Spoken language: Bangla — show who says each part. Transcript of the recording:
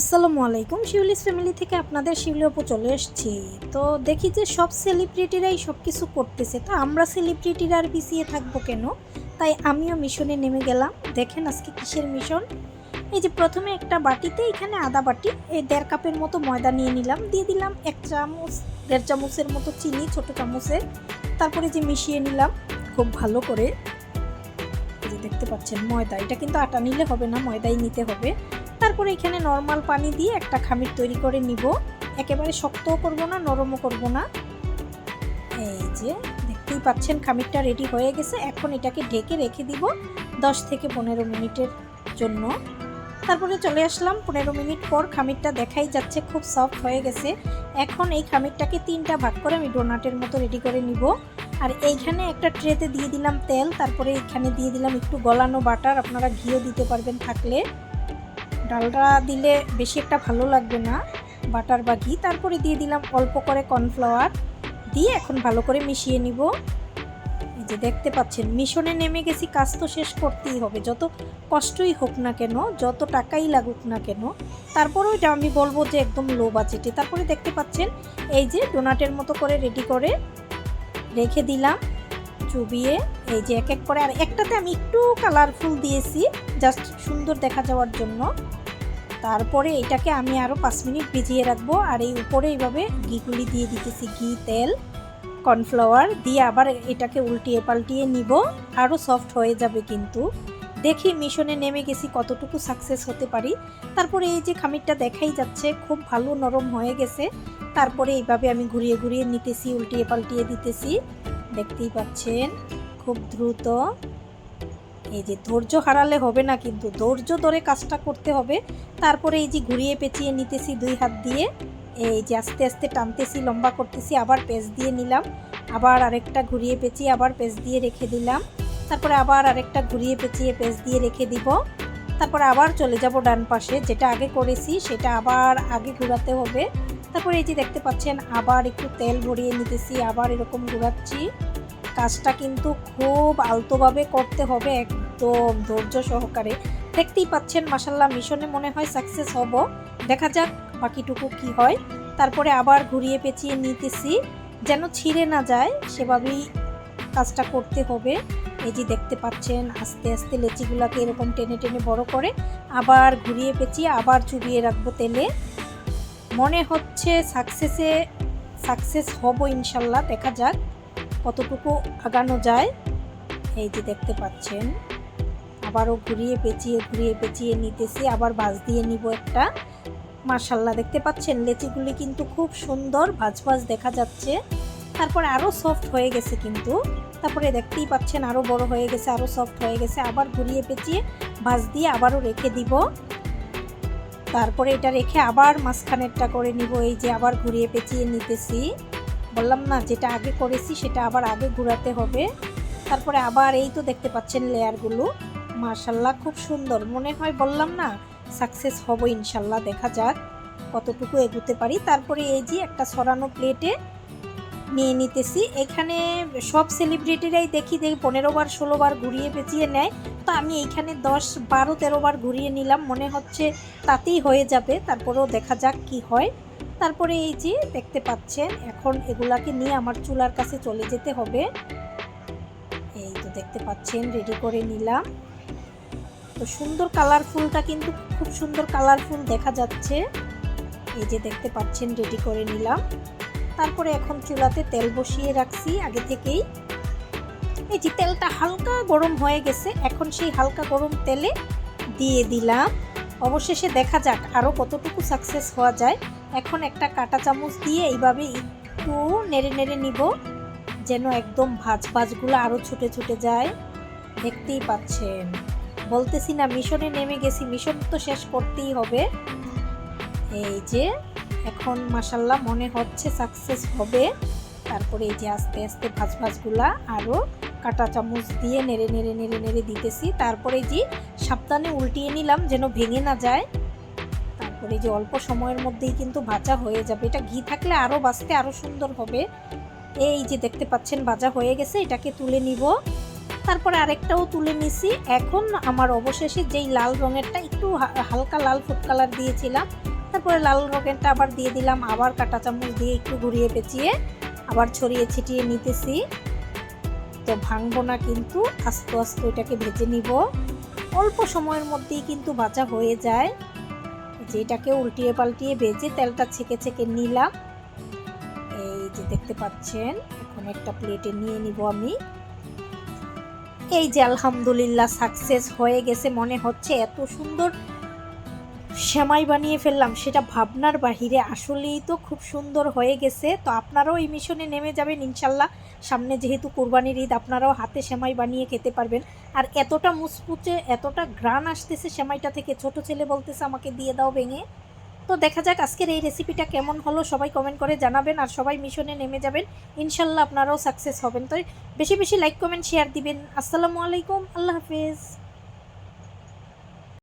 Speaker 1: আসসালামু আলাইকুম। শিউলিস ফ্যামিলি থেকে আপনাদের শিউলি আপু চলে এসেছি। তো দেখি যে সব সেলিব্রিটিরাই সব কিছু করতেছে। তো আমরা সেলিব্রিটিরা আর পিছিয়ে থাকব কেন? তাই আমিও মিশনে নেমে গেলাম। দেখেন আজকে কিসের মিশন? এই যে প্রথমে একটা বাটিতে, এখানে আদা বাটি, এই দেড় কাপের মতো ময়দা নিয়ে নিলাম। দিয়ে দিলাম এক চামচ, দেড় চামচের মতো চিনি, ছোট চামচে তারপরে যে মিশিয়ে নিলাম, খুব ভালো করে। দেখতে পাচ্ছেন ময়দা। এটা কিন্তু আটা নিলে হবে না, ময়দাই নিতে হবে। তারপরে এখানে নর্মাল পানি দিয়ে একটা খামির তৈরি করে নিব। একেবারে শক্তও করব না, নরমও করব না। এই যে, দেখতেই পাচ্ছেন খামিরটা রেডি হয়ে গেছে। এখন এটাকে ঢেকে রেখে দিব দশ থেকে পনেরো মিনিটের জন্য। তারপরে চলে আসলাম, পনেরো মিনিট পর খামিরটা দেখাই যাচ্ছে, খুব সফট হয়ে গেছে। এখন এই খামিরটাকে তিনটা ভাগ করে আমি ডোনাটের মতো রেডি করে নিব। আর এইখানে একটা ট্রেতে দিয়ে দিলাম তেল, তারপরে এখানে দিয়ে দিলাম একটু গলানো বাটার। আপনারা ঘিও দিতে পারবেন থাকলে। ডালটা দিলে বেশি একটা ভালো লাগবে না। বাটার বা ঘি তারপরে দিয়ে দিলাম অল্প করে কর্নফ্লাওয়ার। দিয়ে এখন ভালো করে মিশিয়ে নিব। এই যে দেখতে পাচ্ছেন, মিশনে নেমে গেছি, কাজ তো শেষ করতেই হবে। যত কষ্টই হোক না কেন, যত টাকাই লাগুক না কেন, তারপরেও এটা আমি বলব যে একদম লো বাজেটে। তারপরে দেখতে পাচ্ছেন, এই যে ডোনাটের মতো করে রেডি করে রেখে দিলাম। চুবিয়ে এই যে এক এক করে, আর একটাতে আমি একটু কালারফুল দিয়েছি জাস্ট সুন্দর দেখা যাওয়ার জন্য। তারপরে এটাকে আমি আরও পাঁচ মিনিট ভিজিয়ে রাখব, আর এই উপরে এইভাবে ঘিগুলি দিয়ে দিতেছি, ঘি, তেল, কর্নফ্লাওয়ার, দিয়ে আবার এটাকে উল্টিয়ে পাল্টিয়ে নিব আরও সফট হয়ে যাবে কিন্তু। দেখি মিশনে নেমে গেছি কতটুকু সাকসেস হতে পারি। তারপরে এই যে খামিরটা দেখাই যাচ্ছে, খুব ভালো নরম হয়ে গেছে। তারপরে এইভাবে আমি ঘুরিয়ে ঘুরিয়ে নিতেছি, উল্টিয়ে পাল্টিয়ে দিতেছি। দেখতেই পাচ্ছেন, খুব দ্রুত। এই যে ধৈর্য হারালে হবে না কিন্তু, ধৈর্য ধরে কাজটা করতে হবে। তারপরে এই যে ঘুরিয়ে পেঁচিয়ে নিতেছি দুই হাত দিয়ে, এই যে আস্তে আস্তে টানতেছি, লম্বা করতেছি, আবার পেঁচ দিয়ে নিলাম। আবার আরেকটা ঘুরিয়ে পেঁচিয়ে আবার পেঁচ দিয়ে রেখে দিলাম। তারপরে আবার আরেকটা ঘুরিয়ে পেঁচিয়ে পেঁচ দিয়ে রেখে দিব। তারপরে আবার চলে যাব ডান পাশে, যেটা আগে করেছি, সেটা আবার আগে ঘোরাতে হবে। তারপরে এই যে দেখতে পাচ্ছেন, আবার একটু তেল ভরিয়ে নিতেছি, আবার এরকম ঘোরাচ্ছি। কাজটা কিন্তু খুব আলতোভাবে করতে হবে, একদম ধৈর্য সহকারে। দেখতেই পাচ্ছেন মাসাল্লাহ মিশনে মনে হয় সাকসেস হব। দেখা যাক বাকিটুকু কি হয়। তারপরে আবার ঘুরিয়ে পেঁচিয়ে নিতেছি, যেন ছিঁড়ে না যায়, সেভাবেই কাজটা করতে হবে। এই যে দেখতে পাচ্ছেন, আস্তে আস্তে লেচিগুলোকে এরকম টেনে টেনে বড় করে আবার ঘুরিয়ে পেঁচিয়ে আবার চুবিয়ে রাখব তেলে। মনে হচ্ছে সাকসেসে সাকসেস হব ইনশাল্লাহ, দেখা যাক কতটুকু আগানো যায়। এই যে দেখতে পাচ্ছেন, আবারও ঘুরিয়ে পেঁচিয়ে ঘুরিয়ে পেঁচিয়ে নিতেছি, আবার ভাজ দিয়ে নিব একটা। মার্শাল্লাহ দেখতে পাচ্ছেন, লেচিগুলি কিন্তু খুব সুন্দর, ভাজ ভাজ দেখা যাচ্ছে। তারপরে আরও সফট হয়ে গেছে কিন্তু। তারপরে দেখতেই পাচ্ছেন আরও বড় হয়ে গেছে আরও সফট হয়ে গেছে। আবার ঘুরিয়ে পেঁচিয়ে ভাজ দিয়ে আবারও রেখে দিব। তারপরে এটা রেখে আবার মাঝখানেরটা করে নিব, এই যে আবার ঘুরিয়ে পেঁচিয়ে নিতেছি। বললাম না, যেটা আগে করেছি সেটা আবার আগে ঘুরাতে হবে। তারপরে আবার এই তো দেখতে পাচ্ছেন লেয়ারগুলো। মার্শাল্লাহ খুব সুন্দর। মনে হয় বললাম না, সাকসেস হব ইনশাল্লাহ, দেখা যাক কতটুকু এগুতে পারি। তারপরে এই যে একটা সরানো প্লেটে নিয়ে নিতেছি। এখানে সব সেলিব্রিটিরাই দেখি দেখি পনেরো বার, ষোলো বার ঘুরিয়ে পেঁচিয়ে নেয়। তো আমি এইখানে দশ বারো, তেরো বার ঘুরিয়ে নিলাম। মনে হচ্ছে তাতেই হয়ে যাবে। তারপরেও দেখা যাক কি হয়। তারপরে এই যে দেখতে পাচ্ছেন, এখন এগুলাকে নিয়ে আমার চুলার কাছে চলে যেতে হবে। এই তো দেখতে পাচ্ছেন রেডি করে নিলাম। তো সুন্দর কালারফুলটা কিন্তু খুব সুন্দর কালারফুল দেখা যাচ্ছে। এই যে দেখতে পাচ্ছেন রেডি করে নিলাম। তারপরে এখন চুলাতে তেল বসিয়ে রাখছি আগে থেকেই। এই যে তেলটা হালকা গরম হয়ে গেছে, এখন সেই হালকা গরম তেলে দিয়ে দিলাম। অবশেষে দেখা যাক আরও কতটুকু সাকসেস হওয়া যায়। এখন একটা কাটা চামচ দিয়ে এইভাবে একটু নেড়ে নেড়ে নিব, যেন একদম ভাজ ভাজগুলো আরও ছুটে ছুটে যায়। দেখতেই পাচ্ছেন। বলতেছি না, মিশনে নেমে গেছি, মিশন তো শেষ করতেই হবে। এই যে এখন মাসাল্লাহ মনে হচ্ছে সাকসেস হবে। তারপরে এই যে আস্তে আস্তে ভাজ ভাজগুলা আরও কাটা চামচ দিয়ে নেড়ে নেড়ে নেড়ে নেড়ে দিতেছি। তারপরে যে সাবধানে উল্টিয়ে নিলাম যেন ভেঙে না যায়। তারপরে যে অল্প সময়ের মধ্যেই কিন্তু ভাজা হয়ে যাবে। এটা ঘি থাকলে আরও বাঁচতে আরও সুন্দর হবে। এই যে দেখতে পাচ্ছেন ভাজা হয়ে গেছে, এটাকে তুলে নিব। তারপরে আরেকটাও তুলে নিছি। এখন আমার অবশেষে যেই লাল রঙেরটা একটু হালকা লাল ফুড কালার দিয়েছিলাম তারপরে লাল রঙেরটা আবার দিয়ে দিলাম, আবার কাঁটা চামচ দিয়ে একটু ঘুরিয়ে পেঁচিয়ে আবার ছড়িয়ে ছিটিয়ে নিতেছি। তো ভাঙবো না কিন্তু, আস্তে আস্তে এটাকে ভেজে নিব। অল্প সময়ের মধ্যেই কিন্তু ভাজা হয়ে যায়। যেটাকে উল্টিয়ে পাল্টিয়ে ভেজে তেলটা ছেঁকে ছেঁকে নিলাম। এই যে দেখতে পাচ্ছেন, এখন একটা প্লেটে নিয়ে নিব আমি। এই যে আলহামদুলিল্লাহ সাকসেস হয়ে গেছে, মনে হচ্ছে এত সুন্দর সেমাই বানিয়ে ফেললাম, সেটা ভাবনার বাহিরে। আসলেই তো খুব সুন্দর হয়ে গেছে। তো আপনারাও এই মিশনে নেমে যাবেন ইনশাল্লাহ। সামনে যেহেতু কোরবানির ঈদ, আপনারাও হাতে সেমাই বানিয়ে খেতে পারবেন। আর এতটা মুচমুচে, এতটা গ্রান আসতেছে সেমাইটা থেকে, ছোট ছেলে বলতেছে আমাকে দিয়ে দাও ভেঙে। তো দেখা যাক আজকের এই রেসিপিটা কেমন হলো, সবাই কমেন্ট করে জানাবেন। আর সবাই মিশনে নেমে যাবেন, ইনশাল্লাহ আপনারাও সাকসেস হবেন। তো বেশি বেশি লাইক কমেন্ট শেয়ার দিবেন। আসসালামু আলাইকুম, আল্লাহ হাফেজ।